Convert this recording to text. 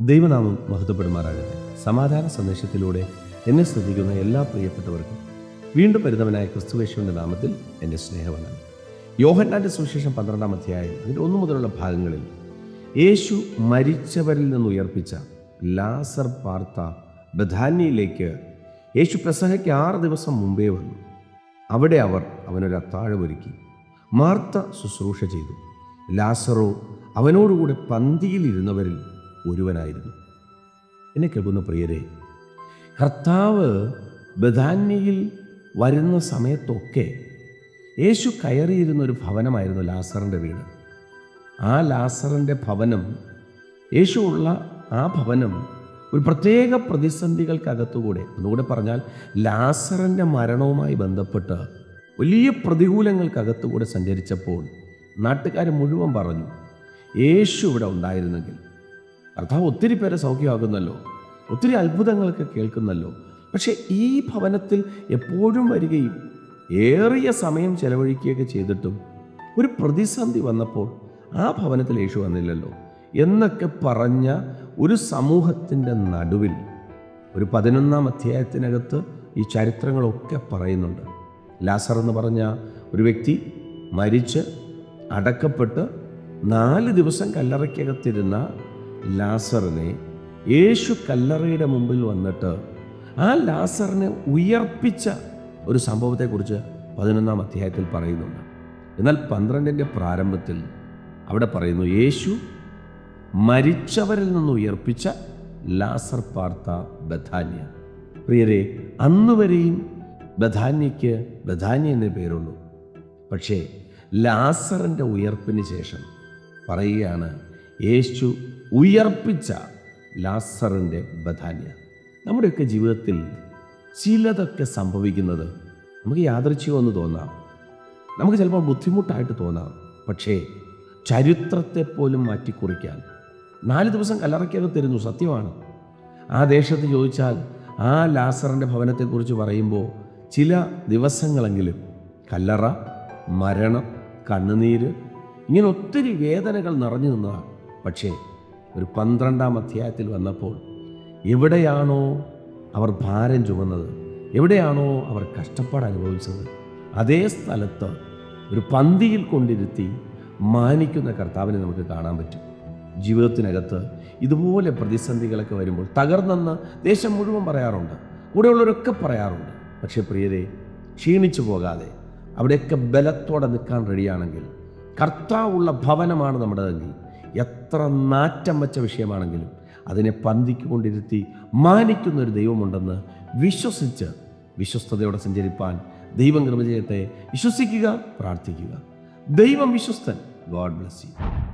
ദൈവനാമം മഹത്വപ്പെടുമാറാകട്ടെ. സമാധാന സന്ദേശത്തിലൂടെ എന്നെ ശ്രദ്ധിക്കുന്ന എല്ലാ പ്രിയപ്പെട്ടവർക്കും വീണ്ടും പരിതവനായ ക്രിസ്തുവേശുവിന്റെ നാമത്തിൽ എന്റെ സ്നേഹവനാണ് യോഹന്നാന്റെ സുവിശേഷം പന്ത്രണ്ടാം അധ്യായം അതിന്റെ ഒന്നു മുതലുള്ള ഭാഗങ്ങളിൽ യേശു മരിച്ചവരിൽ നിന്ന് ഉയർപ്പിച്ച ലാസർ പാർത്ത ബഥാന്യയിലേക്ക് യേശു പ്രസഹയ്ക്ക് ആറ് ദിവസം മുമ്പേ വന്നു. അവിടെ അവർ അവനൊരു അത്താഴമൊരുക്കി. മാർത്ത ശുശ്രൂഷ ചെയ്തു. ലാസറോ അവനോടുകൂടെ പന്തിയിലിരുന്നവരിൽ ഒരുവനായിരുന്നു. എന്നെ കേൾക്കുന്ന പ്രിയരെ കർത്താവ് ബദാന്യയിൽ വരുന്ന സമയത്തൊക്കെ യേശു കയറിയിരുന്ന ഒരു ഭവനമായിരുന്നു ലാസറിന്റെ വീട്. ആ ലാസറിന്റെ ഭവനം യേശു ഉള്ള ആ ഭവനം ഒരു പ്രത്യേക പ്രതിസന്ധികൾക്കകത്തുകൂടെ. ഒന്നുകൂടെ പറഞ്ഞാൽ ലാസറിന്റെ മരണവുമായി ബന്ധപ്പെട്ട് വലിയ പ്രതികൂലങ്ങൾക്കകത്തുകൂടെ സഞ്ചരിച്ചപ്പോൾ നാട്ടുകാർ മുഴുവൻ പറഞ്ഞു യേശു ഇവിടെ ഉണ്ടായിരുന്നെങ്കിൽ കർത്താവ് ഒത്തിരി പേരെ സൗഖ്യമാകുന്നല്ലോ ഒത്തിരി അത്ഭുതങ്ങളൊക്കെ കേൾക്കുന്നല്ലോ. പക്ഷേ ഈ ഭവനത്തിൽ എപ്പോഴും വരികയും ഏറിയ സമയം ചെലവഴിക്കുകയൊക്കെ ചെയ്തിട്ടും ഒരു പ്രതിസന്ധി വന്നപ്പോൾ ആ ഭവനത്തിൽ യേശു വന്നില്ലല്ലോ എന്നൊക്കെ പറഞ്ഞ ഒരു സമൂഹത്തിന്റെ നടുവിൽ ഒരു പതിനൊന്നാം അധ്യായത്തിനകത്ത് ഈ ചരിത്രങ്ങളൊക്കെ പറയുന്നുണ്ട്. ലാസർ എന്ന് പറഞ്ഞ ഒരു വ്യക്തി മരിച്ച് അടക്കപ്പെട്ട് നാല് ദിവസം കല്ലറയ്ക്കകത്തിരുന്ന ലാസറിനെ യേശു കല്ലറയുടെ മുമ്പിൽ വന്നിട്ട് ആ ലാസറിനെ ഉയർപ്പിച്ച ഒരു സംഭവത്തെക്കുറിച്ച് പതിനൊന്നാം അധ്യായത്തിൽ പറയുന്നുണ്ട്. എന്നാൽ പന്ത്രണ്ടിന്റെ പ്രാരംഭത്തിൽ അവിടെ പറയുന്നു യേശു മരിച്ചവരിൽ നിന്ന് ഉയർപ്പിച്ച ലാസർ പാർത്ത ബഥാന്യ. പ്രിയരെ അന്നുവരെയും ബഥാന്യയ്ക്ക് ബഥാന്യ എന്നേ പേരുള്ളൂ. പക്ഷേ ലാസറിന്റെ ഉയർപ്പിന് ശേഷം പറയുകയാണ് യേശു ഉയർപ്പിച്ച ലാസറിന്റെ ബഥാന്യ നമ്മുടെയൊക്കെ ജീവിതത്തിൽ ചിലതൊക്കെ സംഭവിക്കുന്നത് നമുക്ക് യാദൃച്ഛികമെന്ന് തോന്നാം. നമുക്ക് ചിലപ്പോൾ ബുദ്ധിമുട്ടായിട്ട് തോന്നാം. പക്ഷേ ചരിത്രത്തെ പോലും മാറ്റിക്കുറിക്കാൻ നാല് ദിവസം കല്ലറയ്ക്കകത്തിരുന്നു സത്യമാണ്. ആ ദേശത്ത് ചോദിച്ചാൽ ആ ലാസറിന്റെ ഭവനത്തെക്കുറിച്ച് പറയുമ്പോൾ ചില ദിവസങ്ങളെങ്കിലും കല്ലറ മരണം കണ്ണുനീര് ഇങ്ങനെ ഒത്തിരി വേദനകൾ നിറഞ്ഞു നിന്നതാണ്. പക്ഷേ ഒരു പന്ത്രണ്ടാം അധ്യായത്തിൽ വന്നപ്പോൾ എവിടെയാണോ അവർ ഭാരം ചുമന്നത് എവിടെയാണോ അവർ കഷ്ടപ്പാട് അനുഭവിച്ചത് അതേ സ്ഥലത്ത് ഒരു പന്തിയിൽ കൊണ്ടിരുത്തി മാനിക്കുന്ന കർത്താവിനെ നമുക്ക് കാണാൻ പറ്റും. ജീവിതത്തിനകത്ത് ഇതുപോലെ പ്രതിസന്ധികളൊക്കെ വരുമ്പോൾ തകർന്നെന്ന് ദേശം മുഴുവൻ പറയാറുണ്ട്. കൂടെയുള്ളവരൊക്കെ പറയാറുണ്ട്. പക്ഷേ പ്രിയരെ ക്ഷീണിച്ചു പോകാതെ അവിടെയൊക്കെ ബലത്തോടെ നിൽക്കാൻ റെഡിയാണെങ്കിൽ കർത്താവുള്ള ഭവനമാണ് നമ്മുടേതെങ്കിൽ എത്ര നാറ്റം വച്ച വിഷയമാണെങ്കിലും അതിനെ പന്തിക്കൊണ്ടിരുത്തി മാനിക്കുന്ന ഒരു ദൈവമുണ്ടെന്ന് വിശ്വസിച്ച് വിശ്വസ്തയോടെ സഞ്ചരിപ്പാൻ ദൈവം കൃപജയത്തെ വിശ്വസിക്കുക പ്രാർത്ഥിക്കുക. ദൈവം വിശ്വസ്തൻ. God bless you.